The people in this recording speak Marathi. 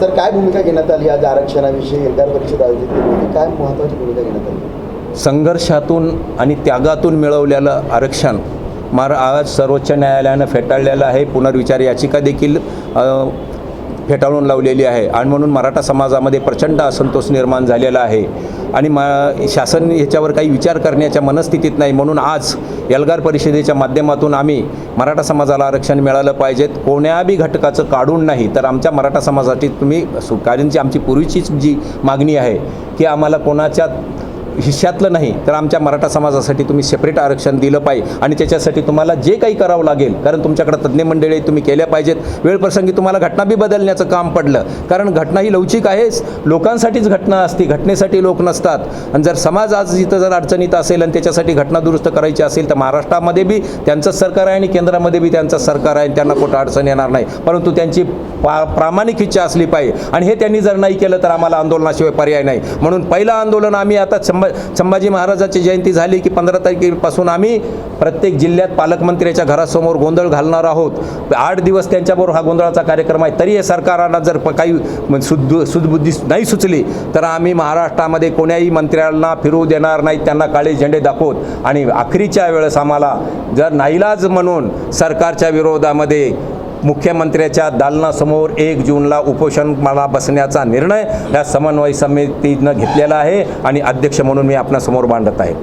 सर काय भूमिका घेण्यात आली आज आरक्षणाविषयी? एल्गार परिषद आयोजित केली होती. काय महत्त्वाची भूमिका घेण्यात आली? संघर्षातून आणि त्यागातून मिळवलेलं आरक्षण मार आज सर्वोच्च न्यायालयानं फेटाळलेलं आहे. पुनर्विचार याचिका देखील फेटाळून लावलेली आहे. आणि म्हणून मराठा समाजामध्ये प्रचंड असंतोष निर्माण झालेला आहे. आणि मा शासन ह्याच्यावर काही विचार करण्याच्या मनस्थितीत नाही. म्हणून आज एल्गार परिषदेच्या माध्यमातून आम्ही मराठा समाजाला आरक्षण मिळालं पाहिजेत कोण्याबी घटकाचं काढून नाही तर आमच्या मराठा समाजासाठी तुम्ही सु- आमची पूर्वीचीच जी मागणी आहे की आम्हाला कोणाच्या हिश्श्यातलं नाही तर आमच्या मराठा समाजासाठी तुम्ही सेपरेट आरक्षण दिलं पाहिजे. आणि त्याच्यासाठी तुम्हाला जे काही करावं लागेल कारण तुमच्याकडे तज्ज्ञ मंडळी तुम्ही केल्या पाहिजेत. वेळप्रसंगी तुम्हाला घटना बी बदलण्याचं काम पडलं. कारण घटना ही लवचिक आहेच लोकांसाठीच घटना असते घटनेसाठी लोक नसतात. आणि जर समाज आज इथं जर अडचणीत असेल आणि त्याच्यासाठी घटना दुरुस्त करायची असेल तर महाराष्ट्रामध्ये बी त्यांचंच सरकार आहे आणि केंद्रामध्ये बी त्यांचं सरकार आहे त्यांना कुठं अडचण येणार नाही. परंतु त्यांची पा प्रामाणिक इच्छा असली पाहिजे. आणि हे त्यांनी जर नाही केलं तर आम्हाला आंदोलनाशिवाय पर्याय नाही. म्हणून पहिलं आंदोलन आम्ही आता संभा संभाजी महाराजाची जयंती झाली की पंधरा तारखेपासून आम्ही प्रत्येक जिल्ह्यात पालकमंत्र्याच्या घरासमोर गोंधळ घालणार आहोत. आठ दिवस त्यांच्याबरोबर हा गोंधळाचा कार्यक्रम आहे. तरी या सरकारांना जर काही म- सुद सुदबुद्धी नाही सुचली तर आम्ही महाराष्ट्रामध्ये कोण्याही मंत्र्यांना फिरू देणार नाही. त्यांना काळे झेंडे दाखवत आणि आखरीच्या वेळेस आम्हाला जर नाईलाज म्हणून सरकारच्या विरोधामध्ये मुख्यमंत्र्याच्या दालनासमोर एक जूनला उपोषणाला बसण्याचा निर्णय या समन्वय समितीनं घेतलेला आहे आणि अध्यक्ष म्हणून मी आपणासमोर मांडत आहे.